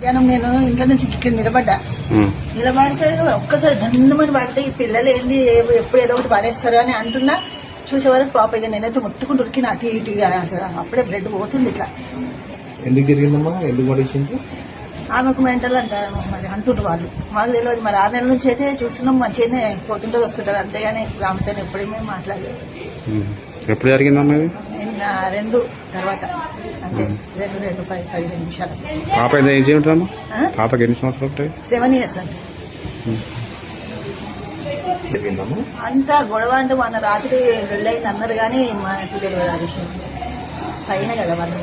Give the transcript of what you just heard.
మధ్యాహ్నం నేను ఇంట్లో నుంచి ఇక్కడ నిలబడ్డా. నిలబడేసరికి ఒక్కసారి దండమని పడితే ఈ పిల్లలు ఏంది? ఎప్పుడు ఏదో ఒకటి పడేస్తారు? అని అంటున్నా. చూసే వరకు పాప ఇక నేనైతే మొత్తుకుంటూ ఉరికిన అటు ఇటు అప్పుడే బ్లడ్ పోతుంది ఇట్లా. ఎందుకు జరిగిందమ్మా ఎందుకు పడేసింది ఆమెకు మెంటల్ అంట మరి అంటుండ్రు వాళ్ళు. మాకు తెలియదు మరి ఆరు నెలల నుంచి అయితే చూస్తున్నాం మంచిగానే పోతుంటే వస్తుంటారు అంతేగాని ఆమెతో ఎప్పుడేమీ మాట్లాడలేదు. ఎప్పుడు జరిగిందమ్మా రెండు తర్వాత. అంతే. రెండు రెండు పది పదిహేను నిమిషాలు. పాప ఎంత ఏజ్ ఆ? పాపకి ఎన్ని సంవత్సరాలు ఉంటాయి? సెవెన్ ఇయర్స్ అండి. అంతా గొడవ అంటే మొన్న రాత్రి వెళ్ళయింది అన్నారు కానీ మనకు తెలియదు ఆ విషయం. పైన కదా వాళ్ళు